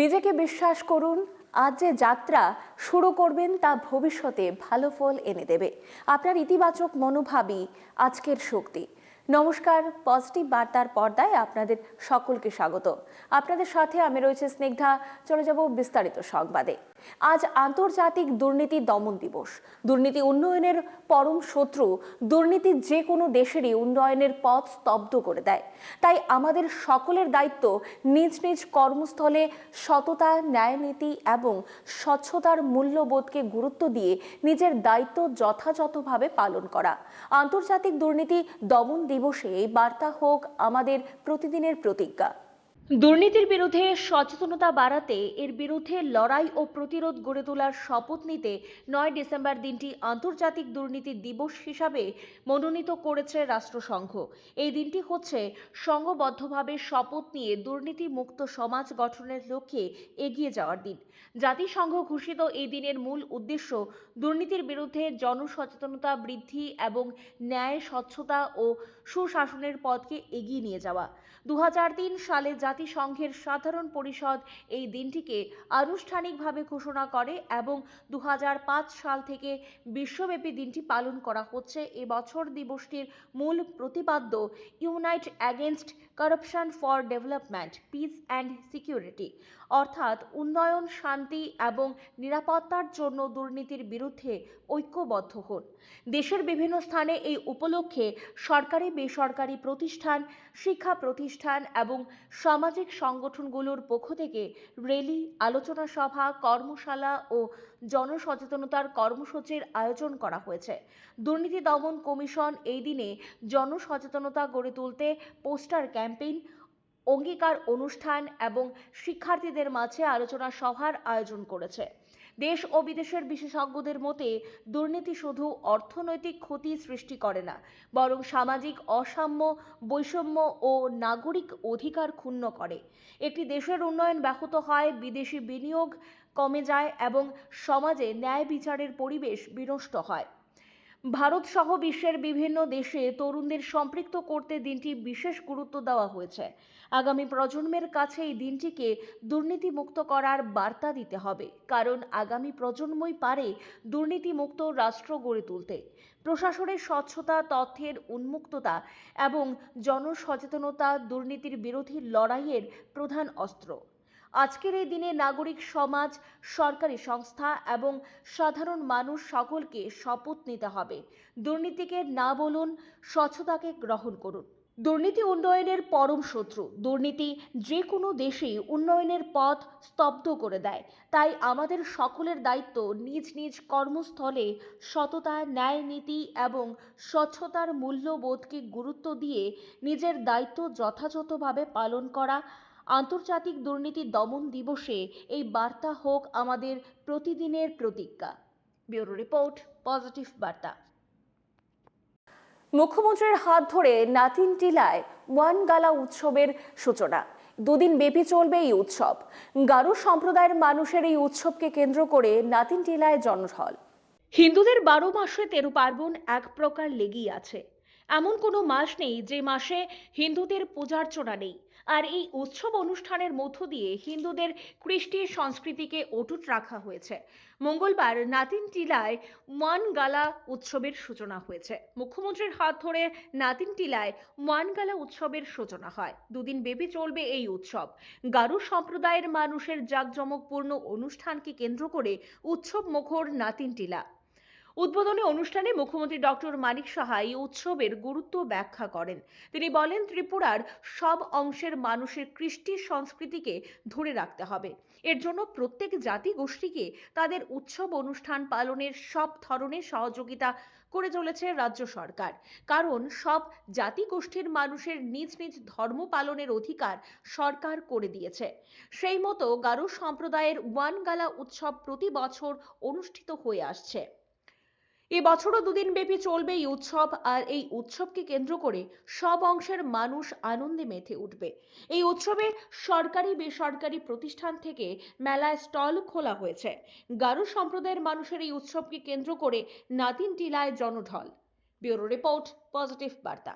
নিজেকে বিশ্বাস করুন, আজ যে যাত্রা শুরু করবেন তা ভবিষ্যতে ভালো ফল এনে দেবে। আপনার ইতিবাচক মনোভাবই আজকের শক্তি। নমস্কার, পজিটিভ বার্তার পর্দায় আপনাদের সকলকে স্বাগত। আপনাদের সাথে আমি রয়েছে স্নিগ্ধা। চলে যাব বিস্তারিত সংবাদে। আজ আন্তর্জাতিক দুর্নীতি দমন দিবস। দুর্নীতি উন্নয়নের পরম শত্রু দুর্নীতি যে কোনো দেশেরই উন্নয়নের পথ স্তব্ধ করে দেয়। তাই আমাদের সকলের দায়িত্ব নিজ নিজ কর্মস্থলে সততা, ন্যায়নীতি এবং স্বচ্ছতার মূল্যবোধকে গুরুত্ব দিয়ে নিজের দায়িত্ব যথাযথভাবে পালন করা। আন্তর্জাতিক দুর্নীতি দমন দিবসে এই বার্তা হোক আমাদের প্রতিদিনের প্রতিজ্ঞা। দুর্নীতির বিরুদ্ধে সচেতনতা বাড়াতে, এর বিরুদ্ধে লড়াই ও প্রতিরোধ গড়ে তোলার শপথ নিতে নয় ডিসেম্বর দিনটি আন্তর্জাতিক দুর্নীতি দিবস হিসাবে মনোনীত করেছে রাষ্ট্রসংঘ। এই দিনটি হচ্ছে সংঘবদ্ধভাবে শপথ নিয়ে দুর্নীতি মুক্ত সমাজ গঠনের লক্ষ্যে এগিয়ে যাওয়ার দিন। জাতিসংঘ ঘোষিত এই দিনের মূল উদ্দেশ্য দুর্নীতির বিরুদ্ধে জনসচেতনতা বৃদ্ধি এবং ন্যায় স্বচ্ছতা ও সুশাসনের পথকে এগিয়ে নিয়ে যাওয়া। দু হাজার তিন সালে জাতিসংঘের সাধারণ পরিষদ এই দিনটিকে আনুষ্ঠানিকভাবে ঘোষণা করে এবং দু হাজার পাঁচ সাল থেকে বিশ্বব্যাপী দিনটি পালন করা হচ্ছে। এবছর দিবসটির মূল প্রতিপাদ্য, unite against corruption for development, peace and security. অর্থাৎ উন্নয়ন, শান্তি এবং নিরাপত্তার জন্য দুর্নীতির বিরুদ্ধে ঐক্যবদ্ধ হন। দেশের বিভিন্ন স্থানে এই উপলক্ষে সরকারি, বেসরকারি প্রতিষ্ঠান, শিক্ষা প্রতিষ্ঠান এবং সামাজিক সংগঠনগুলোর পক্ষ থেকে র্যালি, আলোচনা সভা, কর্মশালা ও জনসচেতনতার কর্মসূচির আয়োজন করা হয়েছে। দুর্নীতি দমন কমিশন এই দিনে জনসচেতনতা গড়ে তুলতে পোস্টার ক্যাম্পেইন অঙ্গীকার অনুষ্ঠান এবং শিক্ষার্থীদের মাঝে আলোচনা সভার আয়োজন করেছে। দেশ ও বিদেশের বিশেষজ্ঞদের মতে, দুর্নীতি শুধু অর্থনৈতিক ক্ষতি সৃষ্টি করে না, বরং সামাজিক অসাম্য, বৈষম্য ও নাগরিক অধিকার ক্ষুণ্ণ করে। একটি দেশের উন্নয়ন ব্যাহত হয়, বিদেশি বিনিয়োগ কমে যায় এবং সমাজে ন্যায় বিচারের পরিবেশ বিনষ্ট হয়। ভারত সহ বিশ্বের বিভিন্ন দেশে তরুণদের সম্পৃক্ত করতে দিনটি বিশেষ গুরুত্ব দেওয়া হয়েছে। আগামী প্রজন্মের কাছে এই দিনটিকে দুর্নীতিমুক্ত করার বার্তা দিতে হবে, কারণ আগামী প্রজন্মই পারে দুর্নীতিমুক্ত রাষ্ট্র গড়ে তুলতে। প্রশাসনের স্বচ্ছতা, তথ্যের উন্মুক্ততা এবং জনসচেতনতা দুর্নীতির বিরোধী লড়াইয়ের প্রধান অস্ত্র। আজকের এই দিনে নাগরিক সমাজ, সরকারি সংস্থা এবং সাধারণ মানুষ সকলকে শপথ নিতে হবে। দুর্নীতিকে না বলুন, স্বচ্ছতাকে গ্রহণ করুন। দুর্নীতি উন্নয়নের পরম শত্রু। দুর্নীতি যে কোনো দেশেই উন্নয়নের পথ স্তব্ধ করে দেয়। তাই আমাদের সকলের দায়িত্ব নিজ নিজ কর্মস্থলে সততা, ন্যায় নীতি এবং স্বচ্ছতার মূল্যবোধকে গুরুত্ব দিয়ে নিজের দায়িত্ব যথাযথভাবে পালন করা আন্তর্জাতিক দুর্নীতি দমন দিবসে এই বার্তা হোক আমাদের প্রতিদিনের প্রতিজ্ঞা। ব্যুরো রিপোর্ট পজিটিভ বার্তা। মুখ্যমন্ত্রীর হাত ধরে নাতিন টিলায় ওয়ান গালা উৎসবের সূচনা। দুদিন ব্যাপী চলবে এই উৎসব। গারো সম্প্রদায়ের মানুষের এই উৎসবকে কেন্দ্র করে নাতিন টিলায় জনঢল হিন্দুদের বারো মাসে তেরো পার্বণ এক প্রকার লেগেই আছে। এমন কোনো মাস নেই যে মাসে হিন্দুদের পূজার্চনা নেই। আর এই উৎসব অনুষ্ঠানের মধ্য দিয়ে হিন্দুদের কৃষ্টি সংস্কৃতিকে অটুট রাখা হয়েছে। মঙ্গলবার নাতিন টিলায় ওয়ান গালা উৎসবের সূচনা হয়েছে। মুখ্যমন্ত্রীর হাত ধরে নাতিন টিলায় ওয়ান গালা উৎসবের সূচনা হয়। দুদিন ব্যাপী চলবে এই উৎসব। গারু সম্প্রদায়ের মানুষের জাঁকজমকপূর্ণ অনুষ্ঠানকে কেন্দ্র করে উৎসব মুখর নাতিন টিলা। উদ্বোধনী অনুষ্ঠানে মুখ্যমন্ত্রী ডক্টর মানিক সাহা এই উৎসবের গুরুত্ব ব্যাখ্যা করেন। তিনি বলেন, ত্রিপুরার সব অংশের মানুষের কৃষ্টি সংস্কৃতিকে ধরে রাখতে হবে। এর জন্য প্রত্যেক জাতি গোষ্ঠীকে তাদের উৎসব অনুষ্ঠান পালনের সব ধরনের সহযোগিতা করে চলেছে রাজ্য সরকার। কারণ সব জাতি গোষ্ঠীর মানুষের নিজ নিজ ধর্ম পালনের অধিকার সরকার করে দিয়েছে। সেই মতো গারো সম্প্রদায়ের ওয়ান গালা উৎসব প্রতি বছর অনুষ্ঠিত হয়ে আসছে। এবছরও দুদিন ব্যাপী চলবে এই উৎসব, আর এই উৎসবকে কেন্দ্র করে সব অংশের মানুষ আনন্দে মেতে উঠবে। এই উৎসবে সরকারি, বেসরকারি প্রতিষ্ঠান থেকে মেলায় স্টল খোলা হয়েছে। গারু সম্প্রদায়ের মানুষের এই উৎসবকে কেন্দ্র করে নাতিন টিলায় জনঢল। ব্যুরো রিপোর্ট, পজিটিভ বার্তা।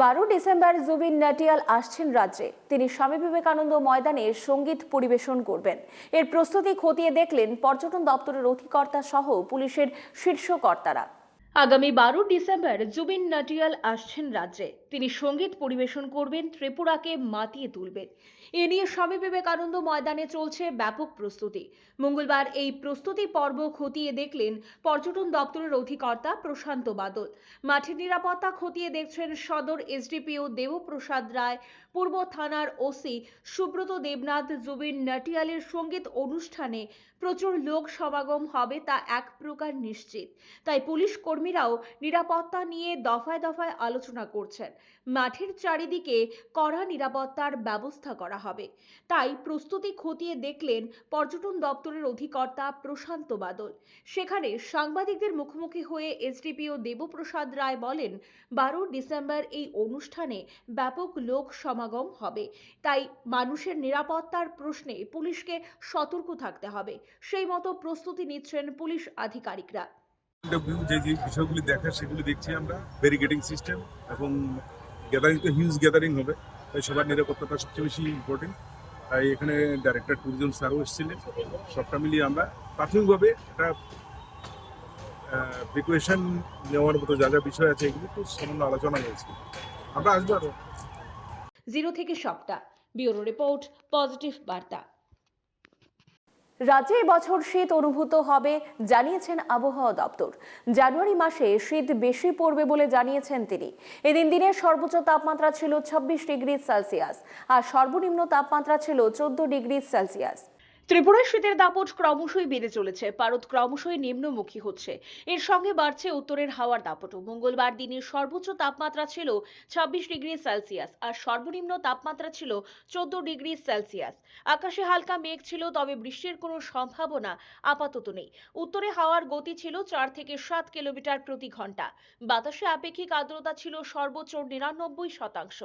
বারো ডিসেম্বর জুবিন নাটিয়াল আসছেন রাজ্যে। তিনি স্বামী বিবেকানন্দ ময়দানে সংগীত পরিবেশন করবেন। এর প্রস্তুতি খতিয়ে দেখলেন পর্যটন দপ্তরের অধিকর্তা সহ পুলিশের শীর্ষ কর্তারা। আগামী বারো ডিসেম্বর জুবিন নাটিয়াল আসছেন রাজ্যে। তিনি সংগীত পরিবেশন করবেন, ত্রিপুরাকে মাতিয়ে তুলবেন। এ নিয়ে স্বামী বিবেকানন্দ ময়দানে চলছে ব্যাপক প্রস্তুতি। মঙ্গলবার এই প্রস্তুতি পর্ব খতিয়ে দেখলেন পর্যটন দপ্তরের অধিকর্তা প্রশান্ত বাদল। মাঠের নিরাপত্তা খতিয়ে দেখছেন সদর এসডিপিও দেবপ্রসাদ রায়, পূর্ব থানার ওসি সুব্রত দেবনাথ, জুবিন নাটিয়ালের সংগীত অনুষ্ঠানে প্রচুর লোক সমাগম হবে তা এক প্রকার নিশ্চিত। তাই পুলিশ কর্মীরাও নিরাপত্তা নিয়ে দফায় দফায় আলোচনা করছেন। মাঠের চারিদিকে কড়া নিরাপত্তার ব্যবস্থা করা হবে। তাই প্রস্তুতি খতিয়ে দেখলেন পর্যটন দপ্তরের অধিকর্তা প্রশান্ত বাদল। সেখানে সাংবাদিকদের মুখোমুখি হয়ে এসডিপিও দেবপ্রসাদ রায় বলেন, বারো ডিসেম্বর এই অনুষ্ঠানে ব্যাপক লোক সমাগম হবে। তাই মানুষের নিরাপত্তার প্রশ্নে পুলিশকে সতর্ক থাকতে হবে। সেই মতো প্রস্তুতি নিচ্ছেন পুলিশ আধিকারিকরা। যে যে বিষয়গুলি দেখার সেগুলি দেখছি আমরা। ব্যারিকেডিং সিস্টেম এবং গ্যাদারিং তো হিউজ গ্যাদারিং হবে। তাই সবার নিরাপত্তাটা সবচেয়ে বেশি ইম্পর্টেন্ট তাই এখানে ডাইরেক্টর ট্যুরিজম স্যারও এসেছিলেন। সবটা মিলিয়ে আমরা প্রাথমিকভাবে একটা প্রিপারেশন নেওয়ার মতো যা যা বিষয় আছে এগুলো তো সামান্য আলোচনা হয়েছে। আমরা আসব আরও জিরো থেকে সবটা। ব্যুরো রিপোর্ট পজিটিভ বার্তা। রাজ্যে বছর শীত অনুভূত হবে, জানিয়েছেন আবহাওয়া দপ্তর। জানুয়ারি মাসে শীত বেশি পড়বে বলে জানিয়েছেন তিনি। এদিন দিনের সর্বোচ্চ তাপমাত্রা ছিল ছাব্বিশ ডিগ্রি সেলসিয়াস আর সর্বনিম্ন তাপমাত্রা ছিল চোদ্দ ডিগ্রি সেলসিয়াস। ত্রিপুরার শীতের দাপট ক্রমশই বেড়ে চলেছে। পারদ ক্রমশই নিম্নমুখী হচ্ছে। এর সঙ্গে বাড়ছে উত্তরের হাওয়ার দাপটও। মঙ্গলবার দিনের সর্বোচ্চ তাপমাত্রা ছিল ছাব্বিশ ডিগ্রি সেলসিয়াস আর সর্বনিম্ন তাপমাত্রা ছিল চোদ্দ ডিগ্রি সেলসিয়াস। আকাশে হালকা মেঘ ছিল, তবে বৃষ্টির কোনো সম্ভাবনা আপাতত নেই। উত্তরে হাওয়ার গতি ছিল চার থেকে সাত কিলোমিটার প্রতি ঘণ্টা। বাতাসে আপেক্ষিক আর্দ্রতা ছিল সর্বোচ্চ নিরানব্বই শতাংশ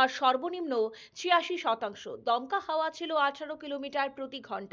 আর সর্বনিম্ন ছিয়াশি শতাংশ। দমকা হাওয়া ছিল আঠারো কিলোমিটার প্রতি ঘণ্টা।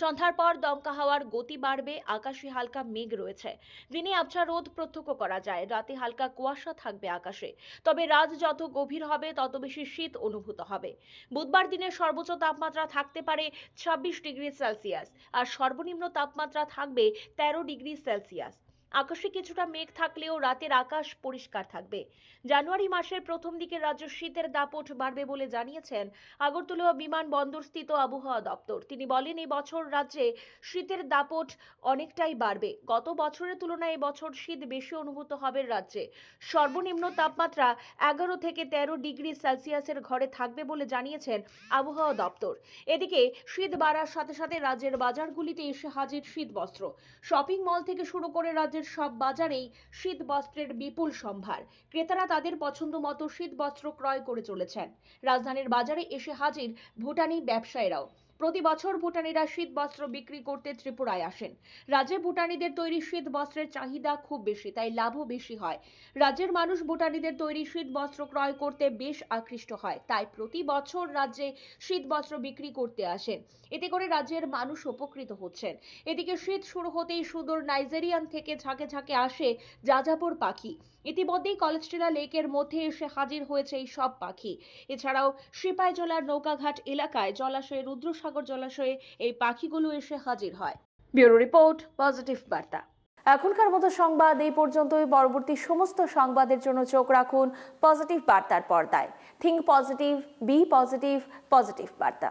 সন্ধ্যার পর দমকা হাওয়ার গতি বাড়বে, আকাশে হালকা মেঘ রয়েছে। দিনে আবছা রোদ প্রত্যক্ষ করা যায়, রাতে হালকা কুয়াশা থাকবে আকাশে। তবে রাত যত গভীর হবে, তত বেশি শীত অনুভূত হবে। বুধবার দিনের সর্বোচ্চ তাপমাত্রা থাকতে পারে ছাব্বিশ ডিগ্রি সেলসিয়াস, আর সর্বনিম্ন তাপমাত্রা থাকবে তেরো ডিগ্রি সেলসিয়াস। আকাশে কিছুটা মেঘ থাকলেও রাতের আকাশ পরিষ্কার থাকবে। জানুয়ারি মাসের প্রথম দিকে রাজ্য শীতের দাপট বাড়বে বলে জানিয়েছেন আগরতলা বিমানবন্দর স্থিত আবহাওয়া দপ্তর। তিনি বলেন এই বছর রাজ্যে শীতের দাপট অনেকটাই বাড়বে। গত বছরের তুলনায় এবছর শীত বেশি অনুভূত হবে রাজ্যে। সর্বনিম্ন তাপমাত্রা এগারো থেকে তেরো ডিগ্রি সেলসিয়াসের ঘরে থাকবে বলে জানিয়েছেন আবহাওয়া দপ্তর। এদিকে শীত বাড়ার সাথে সাথে রাজ্যের বাজারগুলিতে এসে হাজির শীত বস্ত্র শপিং মল থেকে শুরু করে রাজ্যের সব বাজারেই শীত বস্ত্রের বিপুল সম্ভার। ক্রেতারা তাদের পছন্দ মতো শীত বস্ত্র ক্রয় করে চলেছেন। রাজধানীর বাজারে এসে হাজির ভুটানি ব্যবসায়ীরাও। প্রতি বছর ভুটানিরা শীত বস্ত্র বিক্রি করতে ত্রিপুরায় আসেন। রাজ্যে ভুটানিদের তৈরি শীত বস্ত্রের চাহিদা খুব বেশি, তাই লাভও বেশি হয়। রাজ্যের মানুষ ভুটানিদের তৈরি শীত বস্ত্র ক্রয় করতে বেশ আকৃষ্ট হয়, তাই প্রতি বছর রাজ্যে শীত বস্ত্র বিক্রি করতে আসেন। এতে করে রাজ্যের মানুষ উপকৃত হচ্ছেন। এদিকে শীত শুরু হতেই সুদূর নাইজেরিয়ান থেকে ঝাঁকে ঝাঁকে আসে যাযাবর পাখি। ইতিমধ্যেই কলেস্ট্রেলা লেকের মধ্যে এসে হাজির হয়েছে এই সব পাখি। এছাড়াও সিপাই জলার নৌকাঘাট এলাকায় জলাশয়ে, রুদ্রসাগর জলাশয়ে এই পাখিগুলো এসে হাজির হয়। ব্যুরো রিপোর্ট, পজিটিভ বার্তা। এখনকার মতো সংবাদ এই পর্যন্তই। পরবর্তী সমস্ত সংবাদের জন্য চোখ রাখুন পজিটিভ বার্তার পর্দায়। Think positive be positive positive বার্তা।